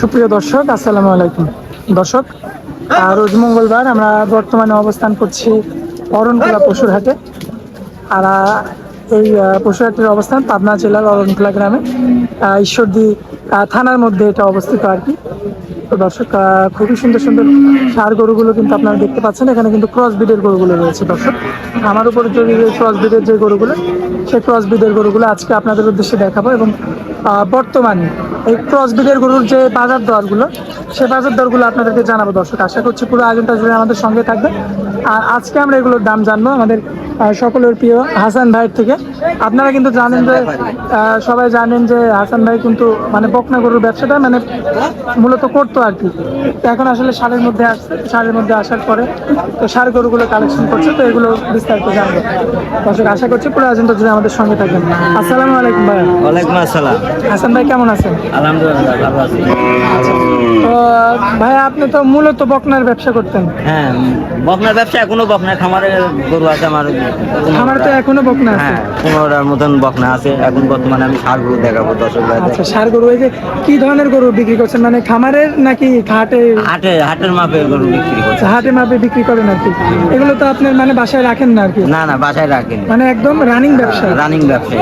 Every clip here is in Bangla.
সুপ্রিয় দর্শক, আসসালামু আলাইকুম। দর্শক রোজ মঙ্গলবার আমরা বর্তমানে অবস্থান করছি অরণখোলা পশুর হাটে আর এই পশুর হাটের অবস্থান পাবনা জেলার অরণখোলা গ্রামে। ঈশ্বরদী থানার মধ্যে এটা অবস্থিত আর কি। তো দর্শক খুবই সুন্দর সুন্দর সার গরুগুলো কিন্তু আপনারা দেখতে পাচ্ছেন। এখানে কিন্তু ক্রস ব্রিডের গরুগুলো রয়েছে দর্শক। আমার উপর যদি ক্রস ব্রিডের যে গরুগুলো, সেই ক্রস ব্রিডের গরুগুলো আজকে আপনাদের উদ্দেশ্যে দেখাবো এবং বর্তমানে এই ক্রস ব্রিডের গরুর যে বাজার দরগুলো, সে বাজার দরগুলো আপনাদেরকে জানাব দর্শক। আশা করছি পুরো আয়োজনটা জুড়ে আমাদের সঙ্গে থাকবে। আর আজকে আমরা এগুলোর দাম জানব আমাদের সকলের প্রিয় হাসান ভাইয়ের থেকে। আপনারা কিন্তু জানেন যে সবাই জানেন যে হাসান ভাই কিন্তু মানে বকনা গরুর ব্যবসাটা মানে মূলত করতো আর কি। তো এখন আসলে সারের মধ্যে আসছে সারের মধ্যে আসার পরে তো সার গরুগুলো কালেকশন করছে তো এগুলো বিস্তারিত জানব। দর্শক আশা করছি পুরো আয়োজনটা জুড়ে আমাদের সঙ্গে থাকেন। আসসালামু আলাইকুম ভাই। ওয়ালাইকুম আসসালাম। হাসান ভাই কেমন আছেন? আলহামদুলিল্লাহ ভালো আছি। তো ভাই আপনি তো মূলত বকনার ব্যবসা করতেন। হ্যাঁ বকনার ব্যবসা এখনও বকনা খামারে গরু আছে আমার। আমার তো এখনও বকনা আছে? হ্যাঁ পনেরোটার মতন বকনা আছে। এখন বর্তমানে আমি সার গরু দেখাবো দর্শক আচ্ছা সার গরু এই যে কি ধরনের গরু বিক্রি করছেন? মানে খামারের নাকি হাটে? হাটে হাটের মাপে গরু বিক্রি করছে। হাটে মাপে বিক্রি করেন আর কি। এগুলো তো আপনার মানে বাসায় রাখেন না আর কি? না না বাসায় রাখেনি। মানে একদম রানিং ব্যবসা রানিং ব্যবসা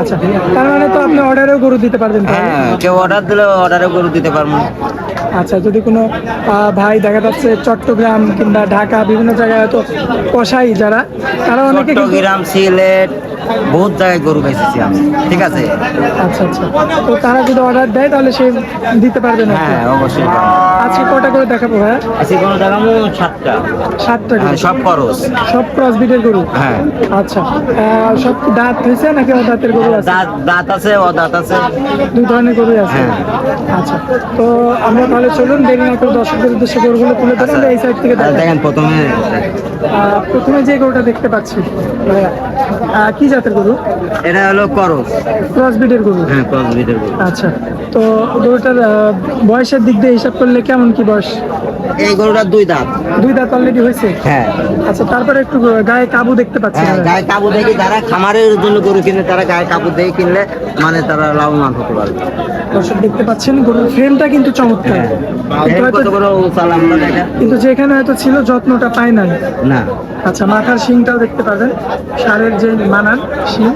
আচ্ছা তার মানে তো আপনি অর্ডারেও গরু দিতে পারবেন হ্যাঁ কেউ অর্ডার দিলে অর্ডারে গরু দিতে পারব। আচ্ছা যদি কোনো ভাই দেখা যাচ্ছে চট্টগ্রাম কিংবা ঢাকা বিভিন্ন জায়গায় হয়তো কষাই যারা। তারা অনেকে চট্টগ্রাম সিলেট বহুত জায়গায় গরু বেঁচেছি আমি ঠিক আছে? আচ্ছা আচ্ছা। তো তারা যদি অর্ডার দেয় তাহলে সে দিতে পারবে না হ্যাঁ অবশ্যই আজকে কটা করে দেখাবো ভাই আজকে কোনো দেখাবো সাতটা। সাতটা হ্যাঁ, সব খরচ। সব ক্রস বিটের গরু? হ্যাঁ। আচ্ছা সব কি দাঁত হয়েছে নাকি দাঁতের গরু আছে? দাঁত দাঁত আছে অদাঁত আছে। দুই ধরনের গরু আছে? হ্যাঁ। আচ্ছা তো আমরা তাহলে চলুন দেরি না করে দর্শকদের উদ্দেশ্যে গরুগুলো তুলে ধরে আমরা এই সাইড থেকে দেখেন প্রথমে প্রথমে যে গরুটা দেখতে পাচ্ছি কি জাতের গরু? এটা হলো করস। ক্রস বিটের গরু? হ্যাঁ ক্রস ব্রিডের গরু। আচ্ছা তো গরুটার বয়সের দিক দিয়ে হিসাব করলে কেমন কি বয়স? এই গরুটার দুই দাঁত। দুই দাঁত অলরেডি হয়েছে? হ্যাঁ। আচ্ছা তারপরে একটু গায়ে কাবু দেখতে পাচ্ছি হ্যাঁ গায়ে কাবু দেখে যারা খামারের জন্য গরু কিনে তারা গায়ে কাবু দেখে কিনলে মানে তারা লাভবান হতে পারবে। দর্শক দেখতে পাচ্ছেন গরুর ফ্রেমটা কিন্তু চমৎকার। দেখা? কিন্তু যেখানে হয়তো ছিল যত্নটা পায় নাই। না। আচ্ছা মাথার শিংটাও দেখতে পাবেন। সারের যে মানান শিং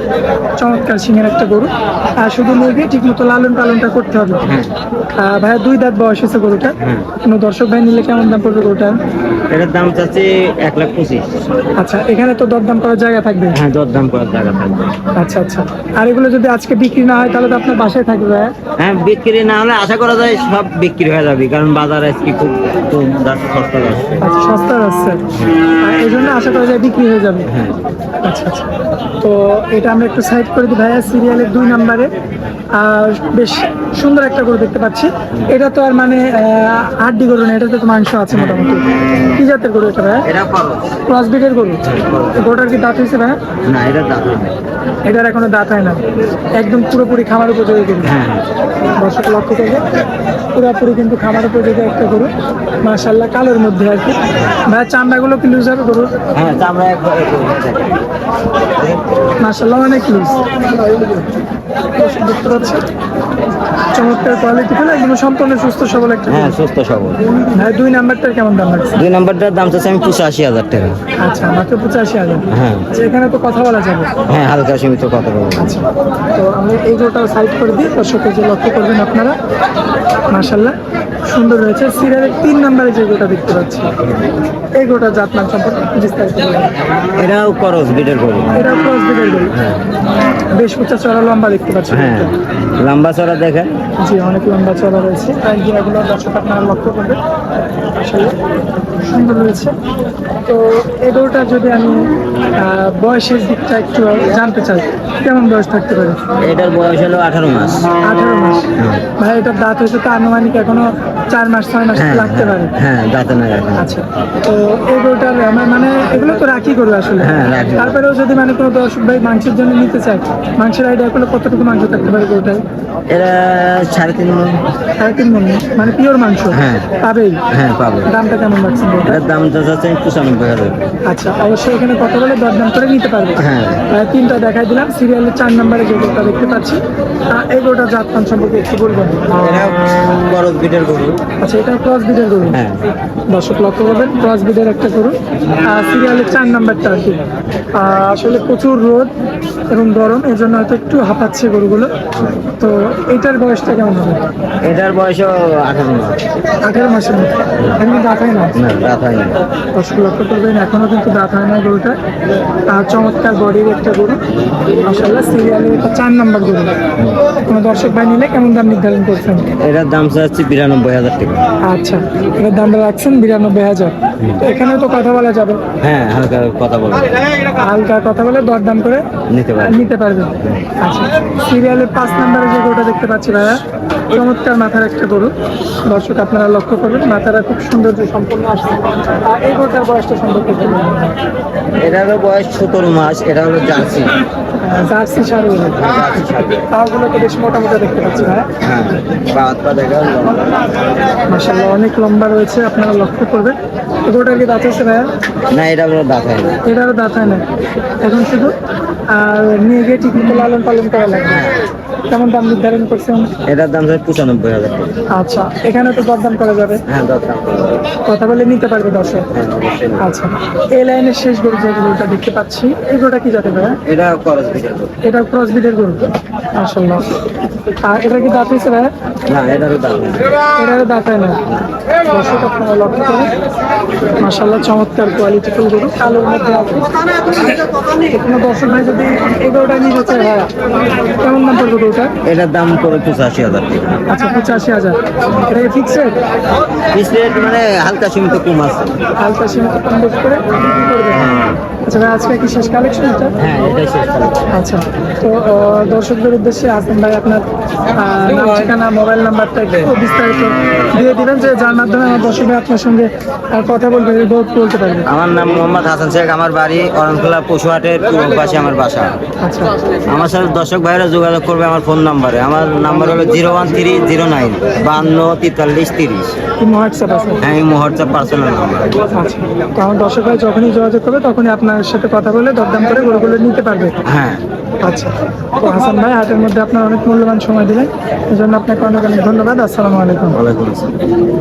চমৎকার শিংয়ের একটা গরু। আর শুধু মুরগি ঠিক মতো লালন পালনটা করতে হবে। হ্যাঁ। ভাইয়া দুই দাঁত বয়স হয়েছে গরুটা। হ্যাঁ। কোনো দর্শক ভাই নিলে কেমন দাম পড়বে গরুটা? এটার দাম চাচ্ছে এক লাখ পঁচিশ। আচ্ছা এখানে তো দরদাম করার জায়গা থাকবে। হ্যাঁ দর দাম করার জায়গা থাকবে। আচ্ছা আচ্ছা। আর এগুলো যদি আজকে বিক্রি না হয় তাহলে তো আপনার বাসায় থাকবে ভাইয়া। হ্যাঁ বিক্রি না হলে আশা করা যায় সব বিক্রি হয়ে যাবে কারণ বাজার আজকে খুব সস্তা যাচ্ছে আচ্ছা সস্তা আর এই জন্য আশা করা যায় বিক্রি হয়ে যাবে। হ্যাঁ। আচ্ছা আচ্ছা। তো এটা আমরা একটু সাইড করে দিই ভাইয়া সিরিয়ালের দুই নম্বরে আর বেশ সুন্দর একটা গরু দেখতে পাচ্ছি। এটা তো আর মানে আহ, হাড্ডি গরু না এটাতে তো মাংস আছে মোটামুটি। কি জাতের গরু এটা ভাইয়া? এটা করো ক্রস ব্রিডের গরু? গরুটার কি দাঁত হয়েছে ভাইয়া? না এটার দাম এটার এখনও দাঁত হয় না। একদম পুরোপুরি খামার উপযোগী গরু হ্যাঁ দর্শক লক্ষ্য করবে। পুরোপুরি কিন্তু খামার উপযোগী একটা গরু। মার্শাল্লাহ কালোর মধ্যে আর কি। ভাইয়া চামড়াগুলো কি লুজ হবে গরুর? হ্যাঁ চামড়া একবার মার্শাল্লাহ অনেক লুজ দেখতে পাচ্ছি চমৎকার কোয়ালিটি ফুল একদম সম্পূর্ণ সুস্থ সবল একটা হ্যাঁ সুস্থ সবল। ভাই দুই নাম্বারটার কেমন দাম লাগছে? দুই নম্বরটার দাম চাচ্ছে আমি পঁচাশি হাজার টাকা। আচ্ছা মাত্র পঁচাশি হাজার। হ্যাঁ। আচ্ছা এখানে তো কথা বলা যাবে। হ্যাঁ হালকা সীমিত কথা বলব আচ্ছা তো আমি এই গরুটাও সাইড করে দিই দর্শকের যে লক্ষ্য করবেন আপনারা মার্শাল্লাহ সুন্দর রয়েছে। সিরিয়ালের তিন নম্বরে যে গরুটা দেখতে পাচ্ছি এই গরুটা জাতমান সম্পর্কে বিস্তারিত এটাও করস বিটের গরু। এটা ক্রস বিটের গরু। হ্যাঁ। বেশ উচ্চা চড়া লম্বা দেখতে পাচ্ছি। হ্যাঁ। লম্বা চড়া দেখেন জি অনেক লম্বা চড়া রয়েছে। আর গিয়াগুলো দর্শক আপনারা লক্ষ্য করবেন। আসলে সুন্দর রয়েছে। তো এই যদি আমি বয়সের দিকটা একটু জানতে চাই কেমন বয়স থাকতে পারে? এটার বয়স হলো আঠারো মাস। আঠারো মাস। হ্যাঁ। ভাই এটার দাঁত হয়েছে তো আনুমানিক এখনও চার মাস ছয় মাস হ্যাঁ লাগতে পারে। হ্যাঁ দাঁতে না আচ্ছা তো আমার মানে এগুলো তো রাখি গরু আসলে। হ্যাঁ, তারপরেও যদি মানে কোনো দর্শক ভাই মাংসের জন্য নিতে চায় মাংসের আইডিয়া করলে কতটুকু মাংস থাকতে পারে গরুটায়? এরা সাড়ে তিন মণ। সাড়ে তিন মন মানে পিওর মাংস? হ্যাঁ। পাবেই? হ্যাঁ পাবে। দামটা কেমন গরুটার? এটার দাম আমি পঁচানব্বই হাজার। আচ্ছা অবশ্যই এখানে কত বলে দরদাম করে নিতে পারবে। হ্যাঁ। তিনটা দেখাই দিলাম। সিরিয়ালের চার নম্বরে যে গরুটা দেখতে পাচ্ছি গরুটার জাতমান সম্পর্কে একটু বলবেন। ক্রস বিটের গরু। আচ্ছা এটা ক্রস বিডের গরু। হ্যাঁ। দর্শক লক্ষ্য করবেন ক্রস বিডের একটা গরু। সিরিয়ালের চার নাম্বারটা আর কি। আসলে প্রচুর রোদ এবং গরম এই জন্য হয়তো একটু হাঁপাচ্ছে গরুগুলো। তো এইটার বয়সটা কেমন হবে? এটার বয়সও আঠারো মাস। আঠেরো মাসের মতো এখন দাঁত হয় না? না রাত হয়নি দর্শক লক্ষ্য করবেন এখনও কিন্তু দাঁত হয় না গরুটা। আর চমৎকার বডির একটা গরু। মাসাল্লাহ সিরিয়ালের একটা চার নাম্বার গরু। কোনো দর্শক ভাই নিলে কেমন দাম নির্ধারণ করছেন? এটার দাম চাচ্ছি বিরানব্বই হাজার টাকা। আচ্ছা এটার দামটা রাখছেন বিরানব্বই হাজার। তো এখানেও তো কথা বলা যাবে। হ্যাঁ হালকা কথা বলব হালকা কথা বলে দরদাম করে নিতে পারবে। নিতে পারবেন আচ্ছা সিরিয়ালের পাঁচ নাম্বারে যে গরুটা দেখতে পাচ্ছি ভাইয়া। চমৎকার মাথার একটা গরু। দর্শক আপনারা লক্ষ্য করবেন মাথাটা খুব সৌন্দর্য সম্পূর্ণ আসছে। আর এই গরুটার বয়সটা সম্পর্কে। এটারও বয়স সতেরো মাস এটা হলো জার্সি। জার্সি সার পাগুলো তো বেশ মোটামুটি দেখতে পাচ্ছি ভাইয়া। হ্যাঁ মাসাল্লাহ অনেক লম্বা রয়েছে আপনারা লক্ষ্য করবেন। গরুটার কি দাঁত আছে ভাইয়া? না এটা হলো দাঁত হয় না। এটারও দাঁত হয় না। এখন শুধু আর নিয়ে গিয়ে ঠিক মতো লালন পালন করা লাগবে কেমন দাম নির্ধারণ করছেন এটার দাম চাই পঁচানব্বই হাজার আচ্ছা এখানে তো দরদাম করা যাবে? হ্যাঁ দরকার কথা বলে নিতে পারবে দর্শক? হ্যাঁ। আচ্ছা এই লাইনের শেষ গরু যে গরুটা দেখতে পাচ্ছি এই গরুটা কি যাতে ভাইয়া? এটা খরচ বিটার গরু। এটা ক্রস গরু মাসাল্লাহ আর এটা কি দাঁত হয়েছে ভাইয়া? না এটারও নেই। এটারও দাঁত হয় না। দর্শক আপনারা লক্ষ্য করেন। মাসাল্লাহ চমৎকার কোয়ালিটি ফুল গরু কালোর মধ্যে আছে। কোনো দর্শক ভাই যদি এই গরুটা নিতে চায় ভাইয়া কেমন দাম পড়বে গরুটা এটার দাম পড়ে পঁচাশি হাজার আচ্ছা পঁচাশি হাজার। এটা কি ফিক্স রেট পিস রেট মানে হালকা সীমিত কম আছে। হালকা সীমিত কম বেশি করে আচ্ছা ভাই আজকে কি শেষ কালেকশন এটা? হ্যাঁ এটাই শেষ। আচ্ছা তো দর্শকদের উদ্দেশ্যে আসেন ভাই আপনার ঠিকানা মোবাইল নাম্বারটা একটু বিস্তারিত দিয়ে দিবেন যে যার মাধ্যমে আমার দর্শকরা আপনার সঙ্গে কথা বলবে বলতে পারবে। আমার নাম মোহাম্মদ হাসান শেখ আমার বাড়ি অরণখোলা পশুহাটের পূর্ব পাশে আমার বাসা। আচ্ছা। আমার সাথে দর্শক ভাইরা যোগাযোগ করবে আমার ফোন নাম্বারে। আমার নাম্বার হলো zero one three zero nine বান্ন তেতাল্লিশ তিরিশ। হোয়াটসঅ্যাপ আছে? হ্যাঁ মুহূর্তে পার্সোনাল নাম্বার। আচ্ছা। তো দর্শক ভাই যখনই যোগাযোগ করবে তখনই আপনার সাথে কথা বলে দরদাম করে গরুগুলো নিতে পারবে। হ্যাঁ। আচ্ছা। তো হাসান ভাই হাটের মধ্যে আপনার অনেক মূল্যবান সময় দিলেন। এই জন্য আপনাকে অনেক অনেক ধন্যবাদ। আসসালামু আলাইকুম। ওয়ালাইকুম আসসালাম।